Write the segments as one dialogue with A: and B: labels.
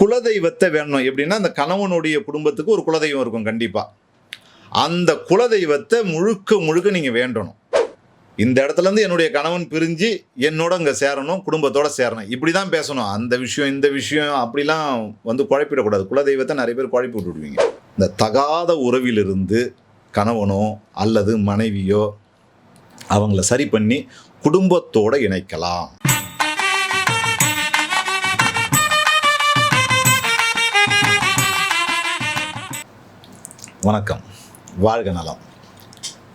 A: குலதெய்வத்தை வேணும். எப்படின்னா அந்த கணவனுடைய குடும்பத்துக்கு ஒரு குலதெய்வம் இருக்கும் கண்டிப்பாக அந்த குலதெய்வத்தை முழுக்க முழுக்க நீங்கள் வேண்டணும். இந்த இடத்துல இருந்து என்னுடைய கணவன் பிரிஞ்சு என்னோட அங்கே சேரணும் குடும்பத்தோடு சேரணும். இப்படி தான் பேசணும். அந்த விஷயம் இந்த விஷயம் அப்படிலாம் வந்து குழப்பிடக்கூடாது. குலதெய்வத்தை நிறைய பேர் குழப்பி விட்டுடுவீங்க. இந்த தகாத உறவிலிருந்து கணவனோ அல்லது மனைவியோ அவங்கள சரி பண்ணி குடும்பத்தோடு இணைக்கலாம். வணக்கம். வாழ்க நலம்.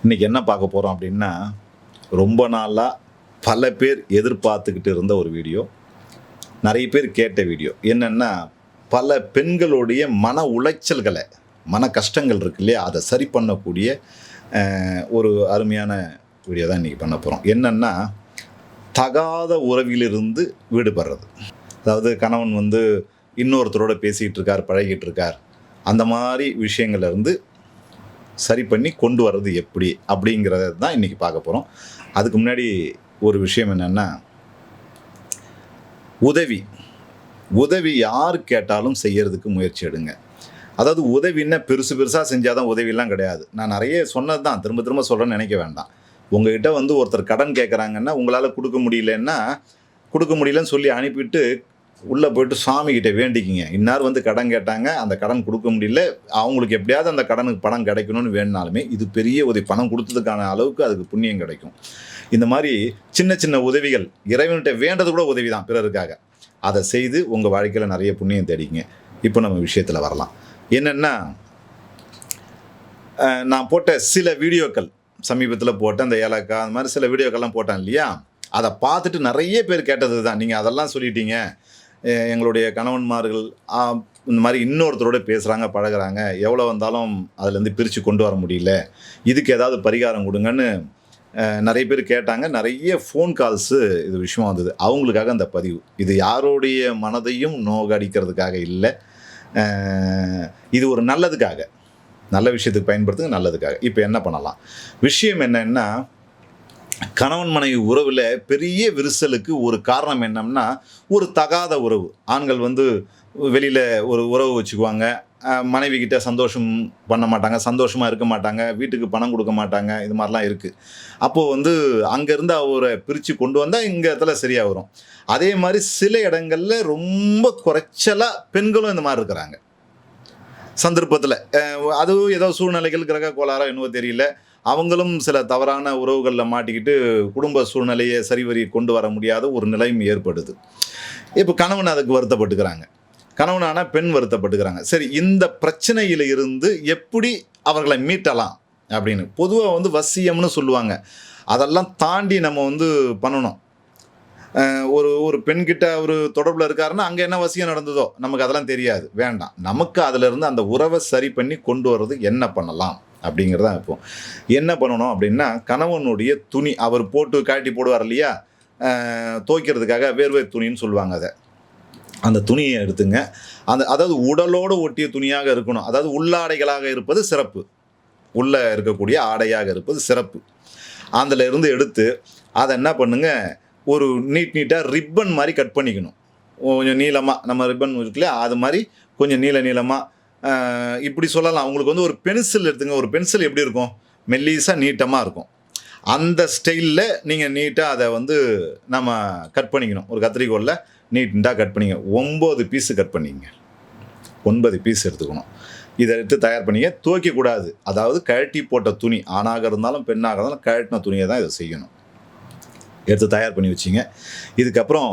A: இன்றைக்கி என்ன பார்க்க போகிறோம் அப்படின்னா ரொம்ப நாளாக பல பேர் எதிர்பார்த்துக்கிட்டு இருந்த ஒரு வீடியோ நிறைய பேர் கேட்ட வீடியோ. என்னென்னா பல பெண்களுடைய மன உளைச்சல்களை மன கஷ்டங்கள் இருக்கு இல்லையா? அதை சரி பண்ணக்கூடிய ஒரு அருமையான வீடியோ தான் இன்றைக்கி பண்ண போகிறோம் என்னென்னா தகாத உறவிலிருந்து விடுபடுறது. அதாவது கணவன் வந்து இன்னொருத்தரோட பேசிகிட்டு இருக்கார் பழகிட்டு இருக்கார். அந்த மாதிரி விஷயங்கள்ல இருந்து சரி பண்ணி கொண்டு வர்றது எப்படி அப்படிங்கிறத தான் இன்றைக்கி பார்க்க போகிறோம் அதுக்கு முன்னாடி ஒரு விஷயம் என்னென்னா உதவி. உதவி யார் கேட்டாலும் செய்யறதுக்கு முயற்சி எடுங்க. அதாவது உதவின்னா பெருசு பெருசாக செஞ்சால் தான் உதவிலாம் கிடையாது. நான் நிறைய சொன்னது தான் திரும்ப திரும்ப சொல்கிறேன்னு நினைக்க வேண்டாம். உங்ககிட்ட வந்து ஒருத்தர் கடன் கேட்குறாங்கன்னா உங்களால் கொடுக்க முடியலன்னா கொடுக்க முடியலன்னு சொல்லி அனுப்பிட்டு உள்ளே போயிட்டு சாமிக்கிட்ட வேண்டிக்கிங்க. இன்னார் வந்து கடன் கேட்டாங்க அந்த கடன் கொடுக்க முடியல. அவங்களுக்கு எப்படியாவது அந்த கடனுக்கு பணம் கிடைக்கணும்னு வேணுனாலுமே இது பெரிய உதவி பணம் கொடுத்ததுக்கான அளவுக்கு அதுக்கு புண்ணியம் கிடைக்கும். இந்த மாதிரி சின்ன சின்ன உதவிகள் இறைவன்கிட்ட வேண்டது கூட உதவி தான் பிறருக்காக. அதை செய்து உங்கள் வாழ்க்கையில் நிறைய புண்ணியம் தேடிங்க இப்போ நம்ம விஷயத்தில் வரலாம். என்னென்னா நான் போட்ட சில வீடியோக்கள் சமீபத்தில் போட்ட அந்த ஏலக்காய் அந்த மாதிரி சில வீடியோக்கள்லாம் போட்டேன் இல்லையா? அதை பார்த்துட்டு நிறைய பேர் கேட்டது தான் நீங்கள் அதெல்லாம் சொல்லிட்டீங்க. எங்களுடைய கணவன்மார்கள் இந்த மாதிரி இன்னொருத்தரோட பேசுகிறாங்க பழகுறாங்க. எவ்வளோ வந்தாலும் அதுலேருந்து பிரித்து கொண்டு வர முடியல. இதுக்கு ஏதாவது பரிகாரம் கொடுங்கன்னு நிறைய பேர் கேட்டாங்க. நிறைய ஃபோன் கால்ஸு இது விஷயமா வந்தது. அவங்களுக்காக அந்த பதிவு. இது யாருடைய மனதையும் நோகடிக்கிறதுக்காக இல்லை. இது ஒரு நல்லதுக்காக. நல்ல விஷயத்துக்கு பயன்படுத்துங்க நல்லதுக்காக. இப்போ என்ன பண்ணலாம்? விஷயம் என்னென்னா கணவன் மனைவி உறவில் பெரிய விரிசலுக்கு ஒரு காரணம் என்னம்னா ஒரு தகாத உறவு. ஆண்கள் வந்து வெளியில் ஒரு உறவு வச்சுக்குவாங்க. மனைவி கிட்ட சந்தோஷம் பண்ண மாட்டாங்க சந்தோஷமாக இருக்க மாட்டாங்க வீட்டுக்கு பணம் கொடுக்க மாட்டாங்க இது மாதிரிலாம் இருக்குது அப்போது வந்து அங்கேருந்து அவரை பிரித்து கொண்டு வந்தால் இங்கே இடத்துல சரியாக வரும் அதே மாதிரி சில இடங்களில் ரொம்ப குறைச்சலாக பெண்களும் இந்த மாதிரி இருக்கிறாங்க. சந்தர்ப்பத்தில். அதுவும் ஏதோ சூழ்நிலைகள் கிரக கோளாரோ என்னவோ தெரியல. அவங்களும் சில தவறான உறவுகளில் மாட்டிக்கிட்டு குடும்ப சூழ்நிலையை சரிவரி கொண்டு வர முடியாத ஒரு நிலையும் ஏற்படுது. இப்போ கணவன் அதுக்கு வருத்தப்பட்டுக்கிறாங்க. கணவனான பெண் வருத்தப்பட்டுக்கிறாங்க. சரி இந்த பிரச்சனையில் இருந்து எப்படி அவர்களை மீட்டலாம் அப்படின்னு. பொதுவாக வந்து வசியம்னு சொல்லுவாங்க. அதெல்லாம் தாண்டி நம்ம வந்து பண்ணணும். ஒரு ஒரு பெண்கிட்ட அவர் தொடர்பில் இருக்காருன்னா அங்கே என்ன வசியம் நடந்ததோ நமக்கு அதெல்லாம் தெரியாது. வேண்டாம். நமக்கு அதிலிருந்து அந்த உறவை சரி பண்ணி கொண்டு வர்றது என்ன பண்ணலாம்? அப்படிங்கிறதா இருக்கும் என்ன பண்ணணும் அப்படின்னா கணவனுடைய துணி அவர் போட்டு காட்டி போடுவார் இல்லையா? துவைக்கிறதுக்காக வேர்வை துணின்னு சொல்லுவாங்க அதை. அந்த துணியை எடுத்துங்க. அந்த அதாவது உடலோடு ஒட்டிய துணியாக இருக்கணும். அதாவது உள்ளாடைகளாக இருப்பது சிறப்பு. உள்ளே இருக்கக்கூடிய ஆடையாக இருப்பது சிறப்பு. அதில் இருந்து எடுத்து அதை என்ன பண்ணுங்க? ஒரு நீட் நீட்டாக ரிப்பன் மாதிரி கட் பண்ணிக்கணும். கொஞ்சம் நீளமாக நம்ம ரிப்பன் இருக்குல்லையா அது மாதிரி கொஞ்சம் நீள நீளமாக இப்படி சொல்லலாம். உங்களுக்கு வந்து ஒரு பென்சில் எடுத்துங்க. ஒரு பென்சில் எப்படி இருக்கும்? மெல்லீஸாக நீட்டமாக இருக்கும். அந்த ஸ்டைலில் நீங்கள் நீட்டாக அதை வந்து நம்ம கட் பண்ணிக்கணும். ஒரு கத்திரிக்கோலில் நீட்டாக கட் பண்ணிங்க. ஒம்பது பீஸு கட் பண்ணிங்க. ஒன்பது பீஸ் எடுத்துக்கணும். இதை எடுத்து தயார் பண்ணிங்க. துவைக்கக்கூடாது அதாவது கழட்டி போட்ட துணி. ஆணாக இருந்தாலும் பெண்ணாக இருந்தாலும் கழட்டின துணியை தான் இதை செய்யணும். எடுத்து தயார் பண்ணி வச்சிங்க. இதுக்கப்புறம்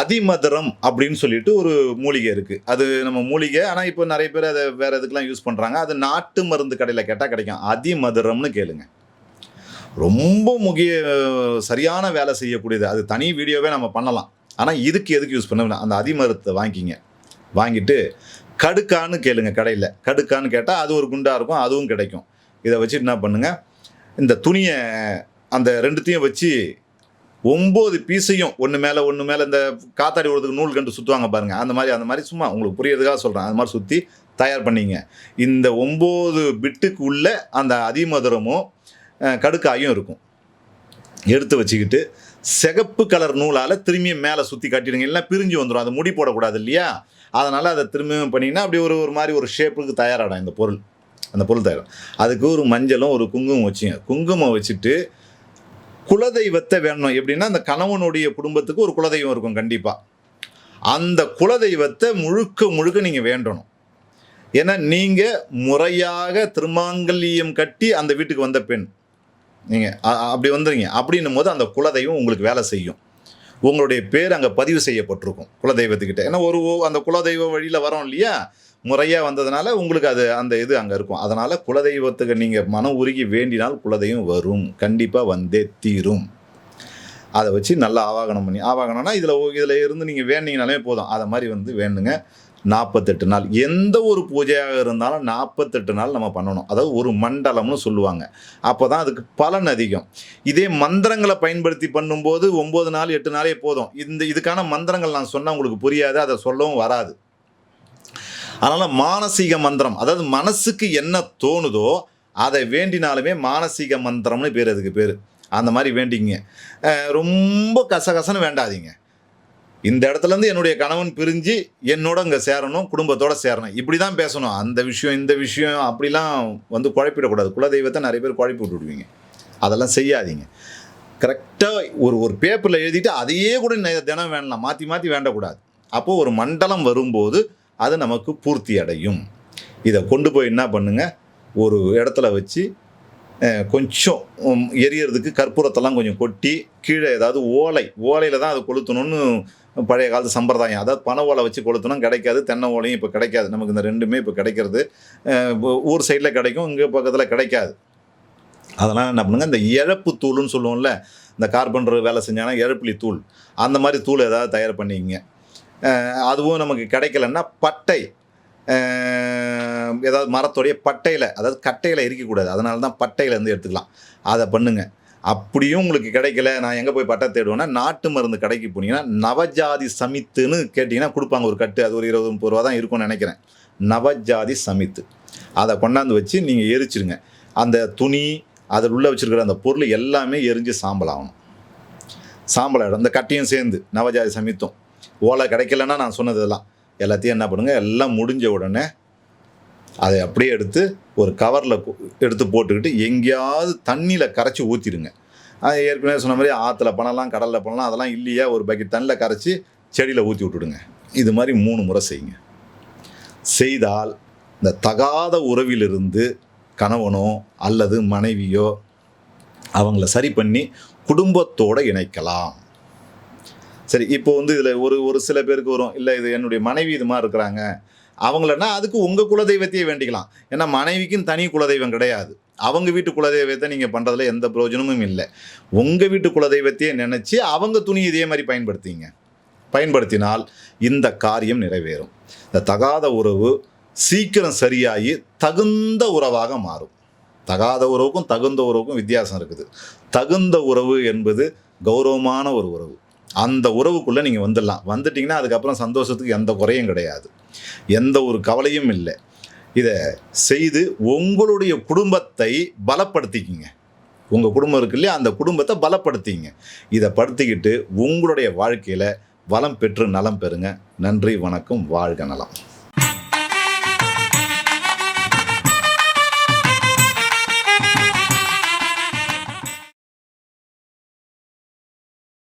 A: அதிமதுரம் அப்படின்னு சொல்லிட்டு ஒரு மூலிகை இருக்குது அது நம்ம மூலிகை ஆனால் இப்போ நிறைய பேர் அதை வேறு இதுக்கெலாம் யூஸ் பண்ணுறாங்க அது நாட்டு மருந்து கடையில் கேட்டால் கிடைக்கும். அதிமதுரம்னு கேளுங்க. ரொம்ப முக்கிய சரியான வேலை செய்யக்கூடியது. அது தனி வீடியோவே நம்ம பண்ணலாம். ஆனால் இதுக்கு எதுக்கு யூஸ் பண்ண வேணாம். அந்த அதிமருத்தை வாங்கிக்கிங்க வாங்கிட்டு கடுக்கான்னு கேளுங்க கடையில். கடுக்கான்னு கேட்டால் அது ஒரு குண்டாக இருக்கும் அதுவும் கிடைக்கும். இதை வச்சு என்ன பண்ணுங்க இந்த துணியை அந்த ரெண்டுத்தையும் வச்சு ஒம்பது பீஸையும் ஒன்று மேலே ஒன்று மேலே இந்த காத்தாடி விடுறதுக்கு நூல் கண்டு சுற்றுவாங்க பாருங்கள் அந்த மாதிரி அந்த மாதிரி சும்மா உங்களுக்கு புரியறதுக்காக சொல்கிறேன் அந்த மாதிரி சுற்றி தயார் பண்ணிங்க. இந்த ஒம்பது பிட்டுக்கு உள்ள அந்த அதிமதுரமும் கடுக்காயும் இருக்கும். எடுத்து வச்சுக்கிட்டு சிகப்பு கலர் நூலால் திரும்பியும் மேலே சுற்றி கட்டிடுங்க. இல்லைன்னா பிரிஞ்சு வந்துடும் அது முடி போடக்கூடாது இல்லையா? அதனால் அதை திரும்பியும் பண்ணிங்கன்னா அப்படி ஒரு ஒரு மாதிரி ஒரு ஷேப்புக்கு தயாராகிடும் இந்த பொருள். அந்த பொருள் தயாரும் அதுக்கு ஒரு மஞ்சளும் ஒரு குங்குமம் வச்சுங்க. குங்குமம் வச்சுட்டு குலதெய்வத்தை வேணும். எப்படின்னா அந்த கணவனுடைய குடும்பத்துக்கு ஒரு குலதெய்வம் இருக்கும் கண்டிப்பாக அந்த குலதெய்வத்தை முழுக்க முழுக்க நீங்கள் வேண்டணும். ஏன்னா நீங்கள் முறையாக திருமாங்கல்யம் கட்டி அந்த வீட்டுக்கு வந்த பெண். நீங்கள் அப்படி வந்துடுங்க அப்படின்னும் போது அந்த குலதெய்வம் உங்களுக்கு வேலை செய்யும். உங்களுடைய பேர் அங்கே பதிவு செய்யப்பட்டிருக்கும் குலதெய்வத்துக்கிட்ட. ஏன்னா ஒரு அந்த குலதெய்வ வழியில் வரோம் இல்லையா? முறையாக வந்ததுனால உங்களுக்கு அது அந்த இது அங்கே இருக்கும். அதனால் குலதெய்வத்துக்கு நீங்கள் மனம் உருகி வேண்டினால் குலதெய்வம் வரும். கண்டிப்பாக வந்தே தீரும். அதை வச்சு நல்லா ஆவாகனம் பண்ணி ஆவாகனம்னா இதில் இதில் இருந்து நீங்கள் வேண்டிங்கனாலே போதும். அதை மாதிரி வந்து வேணுங்க நாற்பத்தெட்டு நாள். எந்த ஒரு பூஜையாக இருந்தாலும் நாற்பத்தெட்டு நாள் நம்ம பண்ணணும். அதாவது ஒரு மண்டலம்னு சொல்லுவாங்க. அப்போ தான் அதுக்கு பலன் அதிகம். இதே மந்திரங்களை பயன்படுத்தி பண்ணும்போது ஒம்பது நாள் எட்டு நாளே போதும். இந்த இதுக்கான மந்திரங்கள் நான் சொன்னால் உங்களுக்கு புரியாது. அதை சொல்லவும் வராது. அதனால் மானசீக மந்திரம் அதாவது மனசுக்கு என்ன தோணுதோ அதை வேண்டினாலுமே மானசீக மந்திரம்னு பேர் அதுக்கு பேர். அந்த மாதிரி வேண்டிங்க. ரொம்ப கசகசன்னு வேண்டாதீங்க. இந்த இடத்துல இருந்து என்னுடைய கணவன் பிரிஞ்சு என்னோட இங்கே சேரணும் குடும்பத்தோடு சேரணும். இப்படி தான் பேசணும். அந்த விஷயம் இந்த விஷயம் அப்படிலாம் வந்து குழப்பிடக்கூடாது. குலதெய்வத்தை நிறைய பேர் குழப்பி விட்டுடுவீங்க. அதெல்லாம் செய்யாதீங்க. கரெக்டாக ஒரு ஒரு பேப்பரில் எழுதிட்டு அதையே கூட தினம் வேண்டலாம் மாற்றி மாற்றி வேண்டக்கூடாது. அப்போது ஒரு மண்டலம் வரும்போது அது நமக்கு பூர்த்தி அடையும். இதை கொண்டு போய் என்ன பண்ணுங்க? ஒரு இடத்துல வச்சு கொஞ்சம் எரியறதுக்கு கற்பூரத்தெல்லாம் கொஞ்சம் கொட்டி கீழே ஏதாவது ஓலை ஓலையில் தான் அதை கொளுத்தணும்னு பழைய காலத்து சம்பிரதாயம். அதாவது பனை ஓலை வச்சு கொளுத்தணும் கிடைக்காது தென்னை ஓலையும் இப்போ கிடைக்காது. நமக்கு இந்த ரெண்டுமே இப்போ கிடைக்கிறது. ஊர் சைடில் கிடைக்கும் இங்கே பக்கத்தில் கிடைக்காது. அதெல்லாம் என்ன பண்ணுங்க? இந்த இழப்பு தூள்னு சொல்லுவோம்ல இந்த கார்பன்டர் வேலை செஞ்சாங்கன்னா இழப்புலி தூள். அந்த மாதிரி தூள் ஏதாவது தயார் பண்ணிக்கங்க. அதுவும் நமக்கு கிடைக்கலன்னா பட்டை. ஏதாவது மரத்துடைய பட்டையில் அதாவது கட்டையில் இருக்கக்கூடாது. அதனால தான் பட்டையிலேருந்து எடுத்துக்கலாம். அதை பண்ணுங்க. அப்படியும் உங்களுக்கு கிடைக்கல நான் எங்கே போய் பட்டை தேடுவேன்னா நாட்டு மருந்து கடைக்கு போனீங்கன்னா நவஜாதி சமித்துன்னு கேட்டிங்கன்னா கொடுப்பாங்க ஒரு கட்டு. அது ஒரு இருபது முப்பது ரூபா தான் இருக்கும்னு நினைக்கிறேன். நவஜாதி சமித்து. அதை கொண்டாந்து வச்சு நீங்கள் எரிச்சிருங்க. அந்த துணி அதில் உள்ளே வச்சுருக்கிற அந்த பொருள் எல்லாமே எரிஞ்சு சாம்பல் ஆகணும். சாம்பல் ஆகிடும் அந்த கட்டையும் சேர்ந்து நவஜாதி சமித்தும். ஓலை கிடைக்கலன்னா நான் சொன்னதெல்லாம் எல்லாத்தையும் என்ன பண்ணுங்கள் எல்லாம் முடிஞ்ச உடனே அதை அப்படியே எடுத்து ஒரு கவரில் எடுத்து போட்டுக்கிட்டு எங்கேயாவது தண்ணியில் கரைச்சி ஊற்றிடுங்க அது ஏற்கனவே சொன்ன மாதிரி ஆற்றுல பண்ணலாம் கடலில் பண்ணலாம் அதெல்லாம் இல்லையா ஒரு பக்கெட் தண்ணியில் கரைச்சி செடியில் ஊற்றி விட்டுடுங்க. இது மாதிரி மூணு முறை செய்யுங்க. செய்தால் இந்த தகாத உறவிலிருந்து கணவனோ அல்லது மனைவியோ அவங்கள சரி பண்ணி குடும்பத்தோடு இணைக்கலாம். சரி இப்போ வந்து இதில் ஒரு ஒரு சில பேருக்கு வரும் இல்லை இது என்னுடைய மனைவி இது மாதிரி இருக்கிறாங்க. அவங்களன்னா அதுக்கு உங்கள் குலதெய்வத்தையே வேண்டிக்கலாம். ஏன்னா மனைவிக்கும் தனி குலதெய்வம் கிடையாது. அவங்க வீட்டு குலதெய்வத்தை நீங்கள் பண்ணுறதுல எந்த பிரயோஜனமும் இல்லை. உங்கள் வீட்டு குலதெய்வத்தையே நினச்சி அவங்க துணி இதே மாதிரி பயன்படுத்திங்க. பயன்படுத்தினால் இந்த காரியம் நிறைவேறும். இந்த தகாத உறவு சீக்கிரம் சரியாகி தகுந்த உறவாக மாறும். தகாத உறவுக்கும் தகுந்த உறவுக்கும் வித்தியாசம் இருக்குது. தகுந்த உறவு என்பது கௌரவமான ஒரு உறவு. அந்த உறவுக்குள்ளே நீங்கள் வந்துடலாம். வந்துட்டிங்கன்னா அதுக்கப்புறம் சந்தோஷத்துக்கு எந்த குறையும் கிடையாது. எந்த ஒரு கவலையும் இல்லை. இதை செய்து உங்களுடைய குடும்பத்தை பலப்படுத்திக்கிங்க. உங்கள் குடும்பம் இருக்கு இல்லையா? அந்த குடும்பத்தை பலப்படுத்திங்க. இதை படுத்திக்கிட்டு உங்களுடைய வாழ்க்கையில் வளம் பெற்று நலம் பெறுங்க. நன்றி வணக்கம் வாழ்க நலம்.